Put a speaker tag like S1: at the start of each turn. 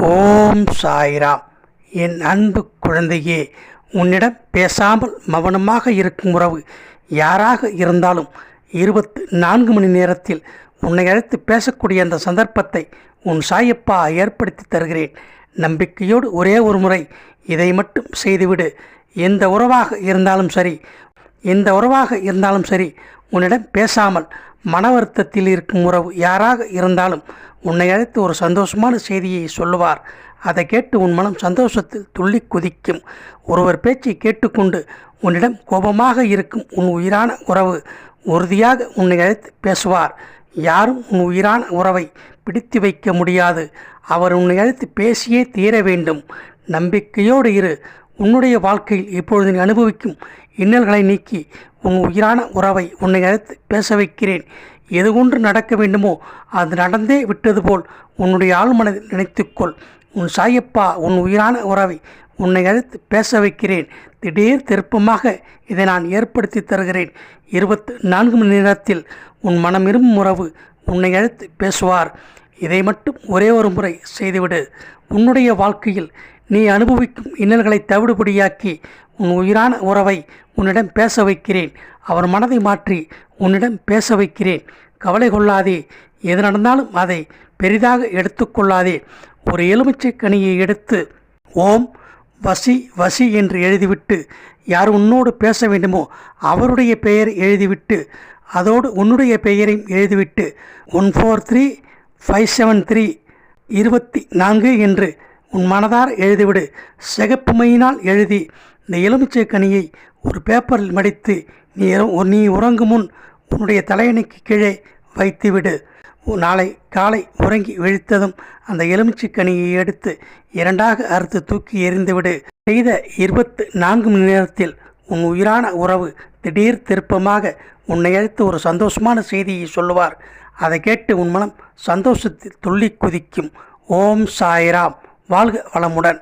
S1: ஓம் சாய்ராம். என் அன்பு குழந்தையே உன்னிடம் பேசாமல் மௌனமாக இருக்கும் உறவு யாராக இருந்தாலும் இருபத்து நான்கு மணி நேரத்தில் உன்னை அழைத்து பேசக்கூடிய அந்த சந்தர்ப்பத்தை உன் சாயப்பா ஏற்படுத்தி தருகிறேன். நம்பிக்கையோடு ஒரே ஒரு முறை இதை மட்டும் செய்துவிடு. எந்த உறவாக இருந்தாலும் சரி எந்த உறவாக இருந்தாலும் சரி உன்னிடம் பேசாமல் மன வருத்தத்தில் இருக்கும் உறவு யாராக இருந்தாலும் உன்னை அழைத்து ஒரு சந்தோஷமான செய்தியை சொல்லுவார். அதை கேட்டு உன் மனம் சந்தோஷத்தில் துள்ளி குதிக்கும். ஒருவர் பேச்சை கேட்டுக்கொண்டு உன்னிடம் கோபமாக இருக்கும் உன் உயிரான உறவு உறுதியாக உன்னை அழைத்து பேசுவார். யாரும் உன் உயிரான உறவை பிடித்து வைக்க முடியாது. அவர் உன்னை அழைத்து பேசியே தீர வேண்டும். நம்பிக்கையோடு இரு. உன்னுடைய வாழ்க்கையில் இப்பொழுது நீ அனுபவிக்கும் இன்னல்களை நீக்கி உன் உயிரான உறவை உன்னை அழைத்து பேச வைக்கிறேன். எது ஒன்று நடக்க வேண்டுமோ அது நடந்தே விட்டது போல் உன்னுடைய ஆழ்மனதில் நினைத்துக்கொள். உன் சாயப்பா உன் உயிரான உறவை உன்னை அழைத்து பேச வைக்கிறேன். திடீர் திருப்பமாக இதை நான் ஏற்படுத்தி தருகிறேன். இருபத்து நான்கு மணி நேரத்தில் உன் மனம் உறவு உன்னை அழைத்து பேசுவார். இதை மட்டும் ஒரே ஒரு முறை செய்துவிடு. உன்னுடைய வாழ்க்கையில் நீ அனுபவிக்கும் இன்னல்களை தவிடுபடியாக்கி உன் உயிரான உறவை உன்னிடம் பேச வைக்கிறேன். அவர் மனதை மாற்றி உன்னிடம் பேச வைக்கிறேன். கவலை கொள்ளாதே. எது நடந்தாலும் அதை பெரிதாக எடுத்துக்கொள்ளாதே ஒரு எலுமிச்சை கனியை எடுத்து ஓம் வசி வசி என்று எழுதிவிட்டு யார் உன்னோடு பேச வேண்டுமோ அவருடைய பெயர் எழுதிவிட்டு அதோடு உன்னுடைய பெயரையும் எழுதிவிட்டு one four three five seven three இருபத்தி நான்கு என்று உன் மனதார எழுதிவிடு. சிகப்பு மையினால் எழுதி. இந்த எலுமிச்சை கனியை ஒரு பேப்பரில் மடித்து நீ நீ உறங்கும் முன் உன்னுடைய தலையணைக்கு கீழே வைத்துவிடு. நாளை காலை உறங்கி விழித்ததும் அந்த எலுமிச்சை கனியை எடுத்து இரண்டாக அறுத்து தூக்கி எறிந்துவிடு. செய்த இருபத்து நான்கு மணி நேரத்தில் உன் உயிரான உறவு திடீர் திருப்பமாக உன்னை அழைத்து ஒரு சந்தோஷமான செய்தியை சொல்லுவார். அதை கேட்டு உன் மனம் சந்தோஷத்தில் துள்ளி குதிக்கும். ஓம் சாய்ராம். வாழ்க வளமுடன்.